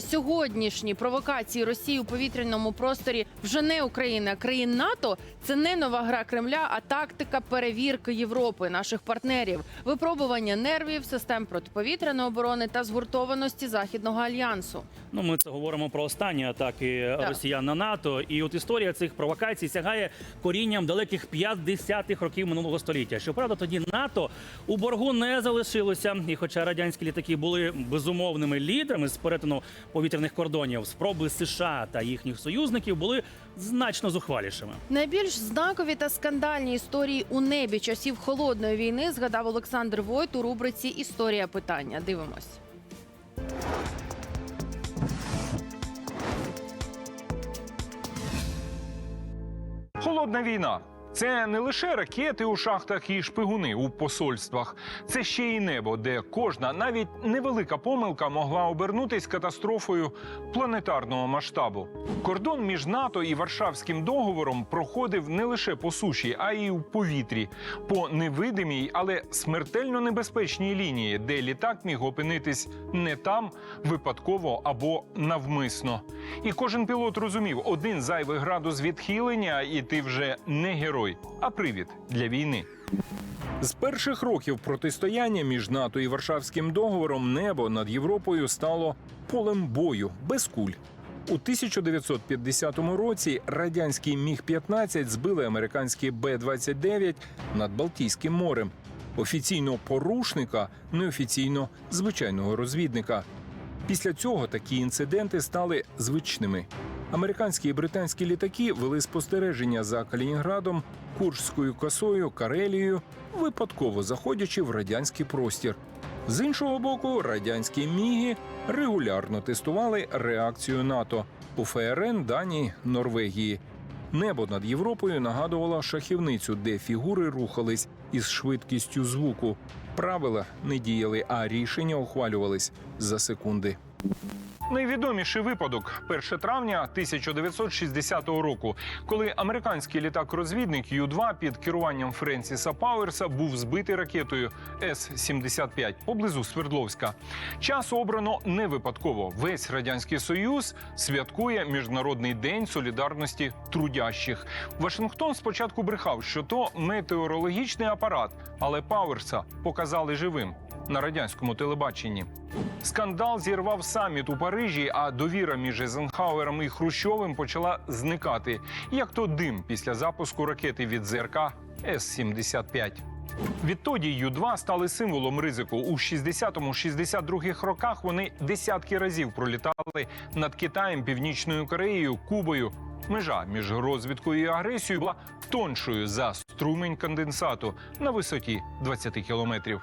сьогоднішні провокації Росії у повітряному просторі вже не України, а країн НАТО це не нова гра Кремля, а тактика перевірки Європи, наших партнерів, випробування нервів, систем протиповітряної оборони та згуртованості західного альянсу. Ну, ми це говоримо про останні атаки Так. росіян на НАТО. І от історія цих провокацій сягає корінням далеких 50-х років минулого століття. Щоправда, тоді НАТО у боргу не залишилося. І хоча радянські літаки були безумовними лідерами з перетину повітряних кордонів, спроби США та їхніх союзників були значно зухвалішими. Найбільш знакові та скандальні історії у небі часів холодної війни згадав Олександр Войт у рубриці Історія питання. Дивимось. Холодна війна. Це не лише ракети у шахтах і шпигуни у посольствах. Це ще й небо, де кожна, навіть невелика помилка могла обернутись катастрофою планетарного масштабу. Кордон між НАТО і Варшавським договором проходив не лише по суші, а й у повітрі, по невидимій, але смертельно небезпечній лінії, де літак міг опинитись не там, випадково або навмисно. І кожен пілот розумів, один зайвий градус відхилення, і ти вже не герой, а привід для війни. З перших років протистояння між НАТО і Варшавським договором небо над Європою стало полем бою без куль. У 1950 році радянський Міг-15 збили американський Б-29 над Балтійським морем. Офіційно порушника, неофіційно звичайного розвідника. Після цього такі інциденти стали звичними. Американські і британські літаки вели спостереження за Калінінградом, Куршською косою, Карелією, випадково заходячи в радянський простір. З іншого боку, радянські міги регулярно тестували реакцію НАТО у ФРН, Данії, Норвегії. Небо над Європою нагадувало шахівницю, де фігури рухались із швидкістю звуку. Правила не діяли, а рішення ухвалювались за секунди. Найвідоміший випадок 1 травня 1960 року, коли американський літак-розвідник Ю-2 під керуванням Френсіса Пауерса був збитий ракетою С-75 поблизу Свердловська. Час обрано не випадково. Весь радянський союз святкує міжнародний день солідарності трудящих. Вашингтон спочатку брехав, що то метеорологічний апарат, але Пауерса показали живим на радянському телебаченні. Скандал зірвав саміт у Парижі, а довіра між Ейзенхауером і Хрущовим почала зникати, як то дим після запуску ракети від ЗРК С-75. Відтоді Ю-2 стали символом ризику. У 60-62 роках вони десятки разів пролітали над Китаєм, Північною Кореєю, Кубою. Межа між розвідкою і агресією була тоншою за струмень конденсату на висоті 20 кілометрів.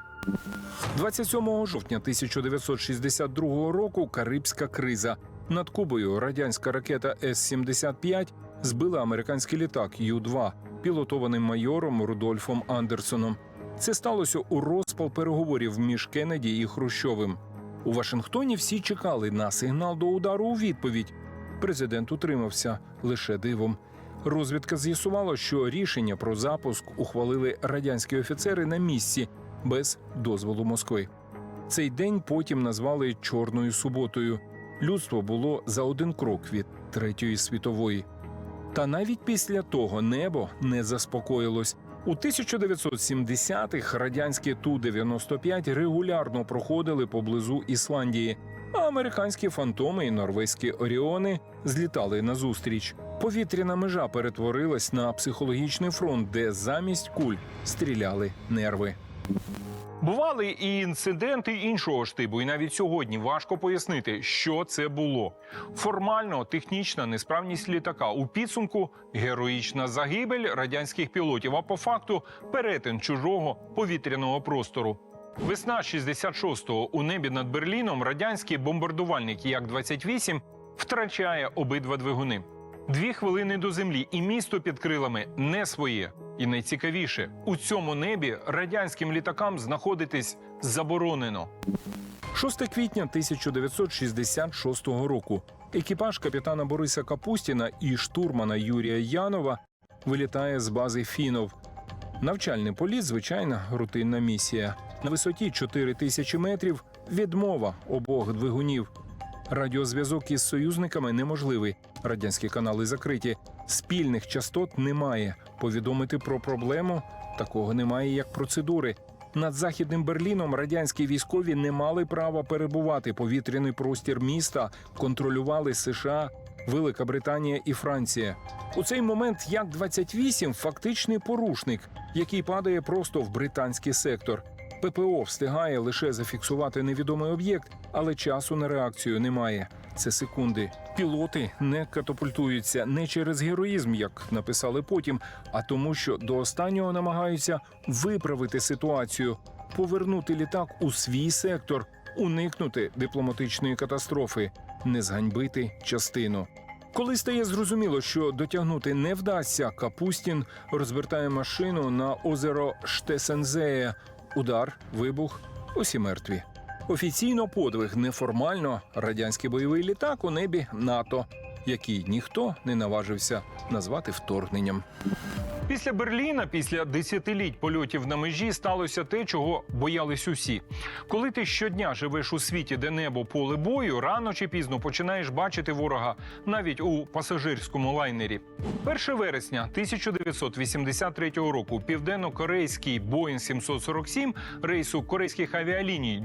27 жовтня 1962 року Карибська криза. Над Кубою радянська ракета С-75 збила американський літак Ю-2, пілотований майором Рудольфом Андерсоном. Це сталося у розпал переговорів між Кеннеді і Хрущовим. У Вашингтоні всі чекали на сигнал до удару у відповідь. Президент утримався лише дивом. Розвідка з'ясувала, що рішення про запуск ухвалили радянські офіцери на місці без дозволу Москви. Цей день потім назвали Чорною суботою. Людство було за один крок від Третьої світової. Та навіть після того небо не заспокоїлось. У 1970-х радянські Ту-95 регулярно проходили поблизу Ісландії, а американські фантоми і норвезькі оріони злітали назустріч. Повітряна межа перетворилась на психологічний фронт, де замість куль стріляли нерви. Бували і інциденти іншого штибу, і навіть сьогодні важко пояснити, що це було. Формально технічна несправність літака у підсумку героїчна загибель радянських пілотів, а по факту перетин чужого повітряного простору. Весна 66-го у небі над Берліном радянський бомбардувальник Як-28 втрачає обидва двигуни. Дві хвилини до землі, і місто під крилами не своє. І найцікавіше, у цьому небі радянським літакам знаходитись заборонено. 6 квітня 1966 року. Екіпаж капітана Бориса Капустіна і штурмана Юрія Янова вилітає з бази Фінов. Навчальний політ звичайна рутинна місія. На висоті 4 тисячі метрів відмова обох двигунів. Радіозв'язок із союзниками неможливий. Радянські канали закриті. Спільних частот немає. Повідомити про проблему такого немає, як процедури. Над західним Берліном радянські військові не мали права перебувати. Повітряний простір міста контролювали США, Велика Британія і Франція. У цей момент як 28 фактичний порушник, який падає просто в британський сектор. ППО встигає лише зафіксувати невідомий об'єкт, але часу на реакцію немає. Це секунди. Пілоти не катапультуються не через героїзм, як написали потім, а тому, що до останнього намагаються виправити ситуацію, повернути літак у свій сектор, уникнути дипломатичної катастрофи, не зганьбити частину. Коли стає зрозуміло, що дотягнути не вдасться, Капустін розвертає машину на озеро Штесензеє. Удар, вибух, усі мертві. Офіційно подвиг, неформально радянський бойовий літак у небі НАТО, який ніхто не наважився назвати вторгненням. Після Берліна, після десятиліть польотів на межі, сталося те, чого боялись усі. Коли ти щодня живеш у світі, де небо поле бою, рано чи пізно починаєш бачити ворога навіть у пасажирському лайнері. 1 вересня 1983 року південно-корейський Boeing 747 рейсу корейських авіаліній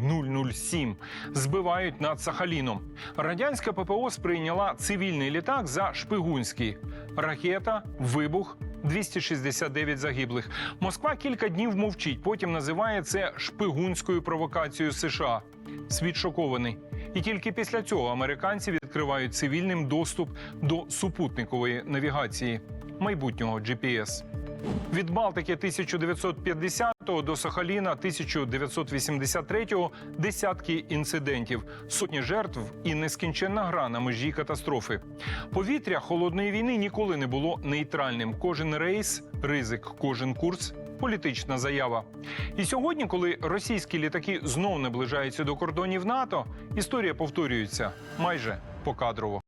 007 збивають над Сахаліном. Радянська ППО сприйняла цивільний літак за шпигунський. Ракета, вибух. 269 загиблих. Москва кілька днів мовчить. Потім називає це шпигунською провокацією США. Світ шокований. І тільки після цього американці відкривають цивільним доступ до супутникової навігації майбутнього GPS. Від Балтики 1950 до Сахаліна 1983 десятки інцидентів, сотні жертв і нескінченна гра на межі катастрофи. Повітря холодної війни ніколи не було нейтральним. Кожен рейс ризик, кожен курс. Політична заява. І сьогодні, коли російські літаки знов наближаються до кордонів НАТО, історія повторюється майже покадрово.